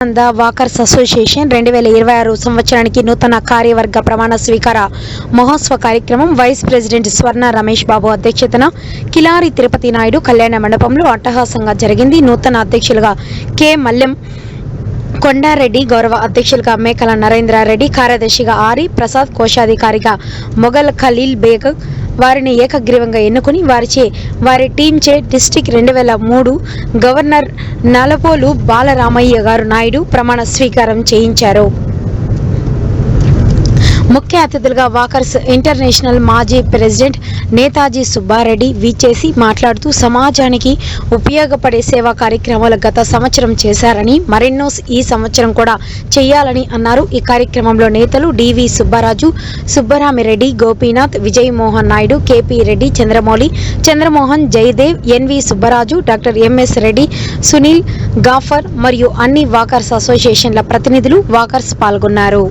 ఆనంద walkers association రెండు వేల ఇరవై ఆరు సంవత్సరానికి నూతన కార్యవర్గ ప్రమాణ స్వీకార మహోత్సవ కార్యక్రమం వైస్ ప్రెసిడెంట్ స్వర్ణ రమేష్ బాబు అధ్యక్షతన కిలారి తిరుపతి నాయుడు కళ్యాణ మండపంలో అట్టహాసంగా జరిగింది. నూతన అధ్యక్షులుగా కె. మల్లెం కొండారెడ్డి గౌరవ అధ్యక్షులుగా మేకల నరేంద్రారెడ్డి కార్యదర్శిగా ఆరి ప్రసాద్ కోశాధికారిగా మొఘల్ ఖలీల్ బేగ్ వారిని ఏకగ్రీవంగా ఎన్నుకుని వారిచే వారి టీంచే డిస్టిక్ రెండు వేల మూడు గవర్నర్ నలపోలు బాలరామయ్య గారు నాయుడు ప్రమాణ స్వీకారం చేయించారు. ముఖ్య అతిథులుగా వాకర్స్ ఇంటర్నేషనల్ మాజీ ప్రెసిడెంట్ నేతాజీ సుబ్బారెడ్డి విచ్చేసి మాట్లాడుతూ సమాజానికి ఉపయోగపడే సేవా కార్యక్రమాలు గత సంవత్సరం చేశారని మరెన్నో ఈ సంవత్సరం కూడా చేయాలని అన్నారు. ఈ కార్యక్రమంలో నేతలు DV Subbaraju Subbaramireddy Gopinath Vijayamohan Naidu KP Reddy Chandramouli Chandramohan Jayadev NV Subbaraju doctor MS Reddy Sunil Gafar మరియు అన్ని వాకర్స్ అసోసియేషన్ల ప్రతినిధులు వాకర్స్ పాల్గొన్నారు.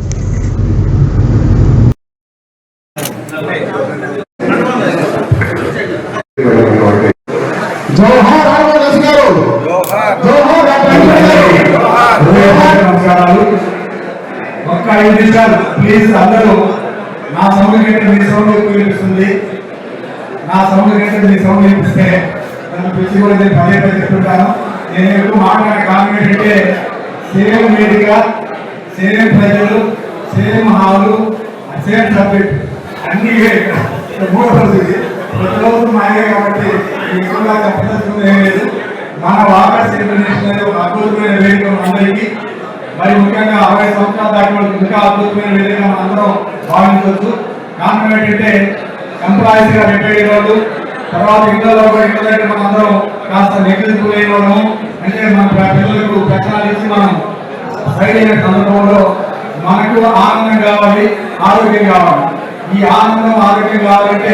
ఒక్క ఐదు నిమిషాలు ప్లీజ్ అందరూ నా సౌండ్ కంటే మీ సౌండ్ ఎక్కువ వినిపిస్తుంది. నా సౌండ్ కంటే మీ సౌండ్ వినిపిస్తే నన్ను పిలిచి కూడా నేను పదే పదే చెప్తుంటాను. నేను ఎప్పుడు మాట్లాడే కారణం ఏంటంటే సేమ్ వేదిక సేమ్ ప్రజలు సేమ్ హాలు సేమ్ సబ్జెక్ట్ అన్ని మూడో ప్రతిరోజు మాయే కాబట్టి ఎక్కువగా చెప్పదలుచుకుంది ఏం లేదు. మన వాకర్స్ ఇంటర్నేషనల్ ఒక అద్భుతమైన వేదిక అందరికీ. మరి ముఖ్యంగా అరవై సంవత్సరాల దాటి వాళ్ళకి ఇంకా అద్భుతమైన వేదిక అందరం భావించవచ్చు. కారణం ఏంటంటే ఎంప్లాయీస్గా రిటైర్ అయిన తర్వాత ఇంట్లో కూడా ఇంట్లో దగ్గర మనం అందరం కాస్త నెగ్లిజిబుల్ అయిన అంటే మన పిల్లలకు ప్రచారాలు ఇచ్చి మనం సైడ్ అయిన సందర్భంలో మనకు ఆనందం కావాలి ఆరోగ్యం కావాలి. ఈ ఆనందం ఆరోగ్యం కావాలంటే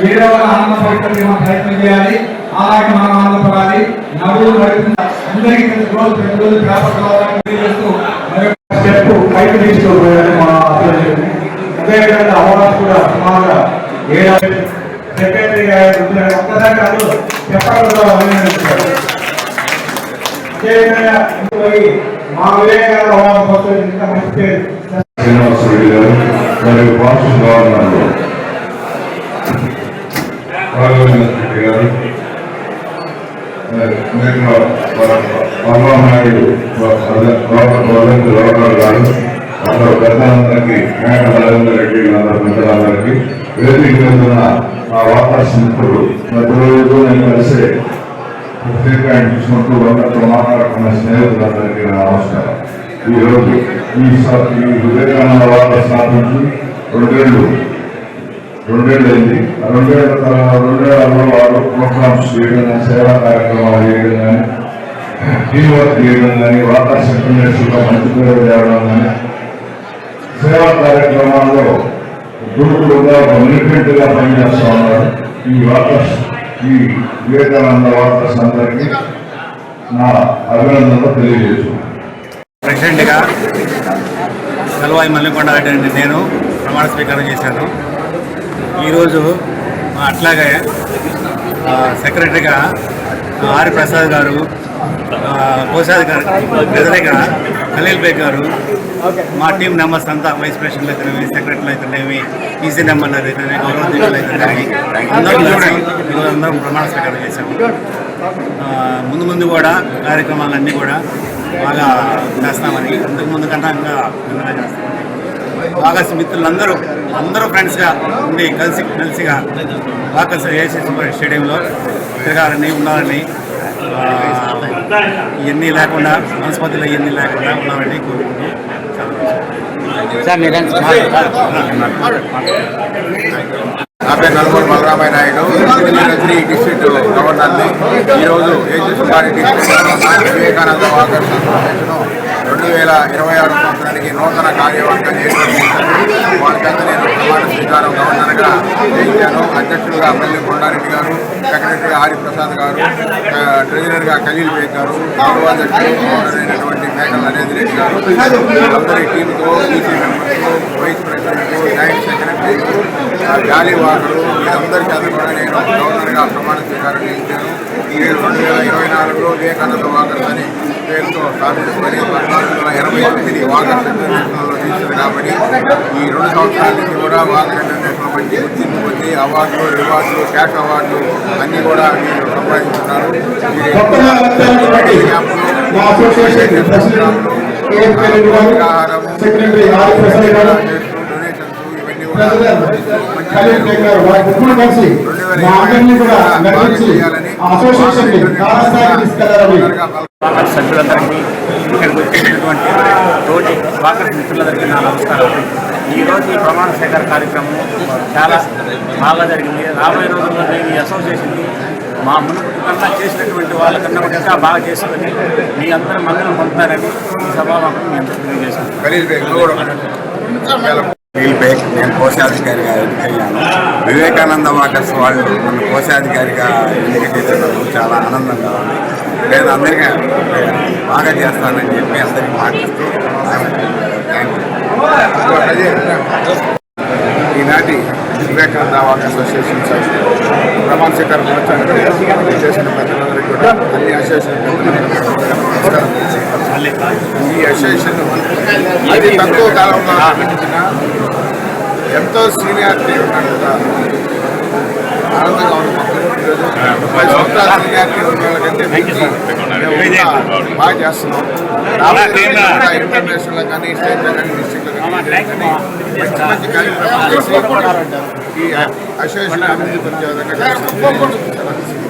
వేరే వాళ్ళ ఆనందం పడటానికి మనం ప్రయత్నం చేయాలి. అలాగే మనం ఆనందపడాలి నవ్వులు నడుపు అందరికీ ప్రతి రోజు ప్రతిరోజు పేపర్ కావాలని తెలియజేస్తూ స్టెప్ పైకి తీసుకోబోయారు మా అదేవిధంగా అవార్డ్స్ కూడా సుమారుగా ఏడాది సెక్రటరీ గారు ఒక్కసారి కాదు అభినందించారు అదేవిధంగా మా వివేకానంద అవార్డు కోసం ఇంత మంచి గారు మరియు పార్టీ గవర్నర్లు రాఘవేంద్ర గారు. మేఘన గవర్నర్ గారు. అందరూ పెద్దలందరికీ మేక నరేంద్ర రెడ్డి అందరూ పెద్దలందరికీ వేదిక మీద ఉన్న మా వాపస్ మిత్రులు ప్రతిరోజు నేను కలిసే ప్రత్యేకంగా చూసుకుంటూ వాళ్ళతో మాట్లాడుతున్న స్నేహితులందరికీ నా నమస్కారం. ఈ రోజు ఈ ఈ వివేకానంద వార్త స్థాపించి రెండేళ్ళు రెండేళ్ళు అయింది రెండేళ్ళ తర్వాత రెండేళ్ళలో వాళ్ళు ప్రోగ్రామ్స్ చేయడం కానీ సేవా కార్యక్రమాలు చేయడం కానీ టీం వర్క్ చేయడం కానీ వార్తా సెంటర్గా మంచి పేరు తేవడం కానీ సేవా కార్యక్రమాల్లో గురుకులుగా ఒక పనిచేస్తూ ఉన్నారు. ఈ వాటర్స్ ఈ వివేకానంద వాటర్స్ అందరికీ నా అభినందనలు తెలియజేస్తున్నాను. ప్రెసిడెంట్గా కలవాయి మల్లికొండ రెడ్డి నేను ప్రమాణ స్వీకారం చేశాను. ఈరోజు అట్లాగే సెక్రటరీగా ఆర్ ప్రసాద్ గారు ఆ, కోశాధికారి గదరిగా ఖలీల్ బేగ్ గారు మా టీం మెంబర్స్ అంతా వైస్ ప్రెసిడెంట్లు అయితేనేవి సెక్రటరీలు అయితేనేవి ఈసీ నెంబర్లు అయితేనేమి గౌరవ అయితేనేమి అందరూ ఈరోజు అందరం ప్రమాణ స్వీకారం చేశాము. ముందు ముందు కూడా కార్యక్రమాలన్నీ కూడా బాగా చేస్తామని ఇంతకు ముందు కన్నా ఇంకా భిన్నంగా చేస్తామని. బాగా మిత్రులందరూ అందరూ ఫ్రెండ్స్గా ఉండి కలిసి కలిసిగా వాకర్స్ ఏసీ సూపర్ స్టేడియంలో తిరగాలని ఉండాలని ఇవన్నీ లేకుండా మనస్పతిలో ఇవన్నీ లేకుండా ఉండాలని కోరుకుంటూ నా పేరు నలుగురు బలరామయ్య నాయుడు. రజనీ డిస్ట్రిక్ట్ గవర్నర్ని ఈరోజు ఏజీ వివేకానంద వాకర్ సంస్థను రెండు వేల ఇరవై ఆరు సంవత్సరానికి నూతన కార్యవర్గం ఏర్పడింది వాళ్ళకంతా నేను ప్రమాణ స్వీకారం గవర్నర్గా చేయించాను. అధ్యక్షులుగా మల్లి కొండారెడ్డి గారు సెక్రటరీగా హరిప్రసాద్ గారు ట్రెజరర్గా ఖలీల్ బేగ్ గారు గౌరవాధ్యక్షులు అయినటువంటి మేకల నరేంద్ర రెడ్డి గారు అందరి టీంతో ఈసీ మెంబర్స్తో వైస్ ప్రెసిడెంట్ జాయింట్ సెక్రటరీ గాలి వాకరు వీరందరి చేత కూడా నేను గవర్నర్గా ప్రమాణ స్వీకారం చేయించాను. ఈ రెండు వేల ఇరవై నాలుగులో వివేకానంద వాకర్స్ అని పేరుతో స్థాపించబడి పద్నాలుగు వందల ఎనభై తొమ్మిది వాకర్స్ ఇంటర్నేషనల్లో నిలిచింది కాబట్టి ఈ రెండు సంవత్సరాల నుంచి కూడా వాకర్ ఇంటర్నేషనల్ మంచి గుర్తింపు పొంది అవార్డులు రివార్డులు క్యాష్ అవార్డులు అన్నీ కూడా వీరి ఎలక్ట్రానిక్ క్యాంపులు, మా ఇవన్నీ కూడా గారు వారి ముగ్గురు కలిసి మా అందరినీ కూడా నడిపించి అసోసియేషన్ని సభ్యులందరికీ ఇక్కడికి వచ్చినటువంటి తోటి వాకర్ మిత్రులందరికీ నా నమస్కారం ఈరోజు ఈ ప్రమాణ స్వీకార కార్యక్రమం చాలా బాగా జరిగింది రాబోయే రోజుల్లో ఈ అసోసియేషన్ని మా మునుపు కన్నా చేసినటువంటి వాళ్ళకన్నా కూడా ఇంకా బాగా చేసుకుని మీ అందరూ మందులు పొందుతారని ఈ సభాముఖం మేము తెలియజేశాం ఫీల్ ఖలీల్ నేను కోశాధికారిగా ఎన్నికయ్యాను. వివేకానంద వాకర్స్ వాళ్ళు నన్ను కోశాధికారిగా ఎన్నిక చేసినందుకు చాలా ఆనందంగా ఉంది. నేను అందరికీ బాగా చేస్తానని చెప్పి అందరికీ మాట్లాడుతూ ఈనాటి వివేకానంద వాక్ అసోసియేషన్ ప్రమాణ స్వీకారం మహోత్సవానికి చేసిన పెద్దలందరికీ కూడా అన్ని అసోసియేషన్ పెద్దలందరికీ ఈ అసోసియేషన్ అతి తక్కువ కాలంలో ఆరంభించిన ఎంతో సీనియారిటీ ఉన్నట్టుగా ఆనందంగా ఉంది మాకు ఈరోజు ముప్పై సంవత్సరాల సీనియారిటీ ఉన్న వాళ్ళకంటే మించి మేము ఇంకా బాగా చేస్తున్నాం. రాబోయే రోజుల్లో కూడా ఇంటర్నేషనల్ కానీ స్టేట్లో కానీ డిస్ట్రిక్ట్లో కానీ కానీ మంచి మంచి కార్యక్రమాలు చేసి ఈ అసోసియేషన్ అభివృద్ధి పరిచే విధంగా.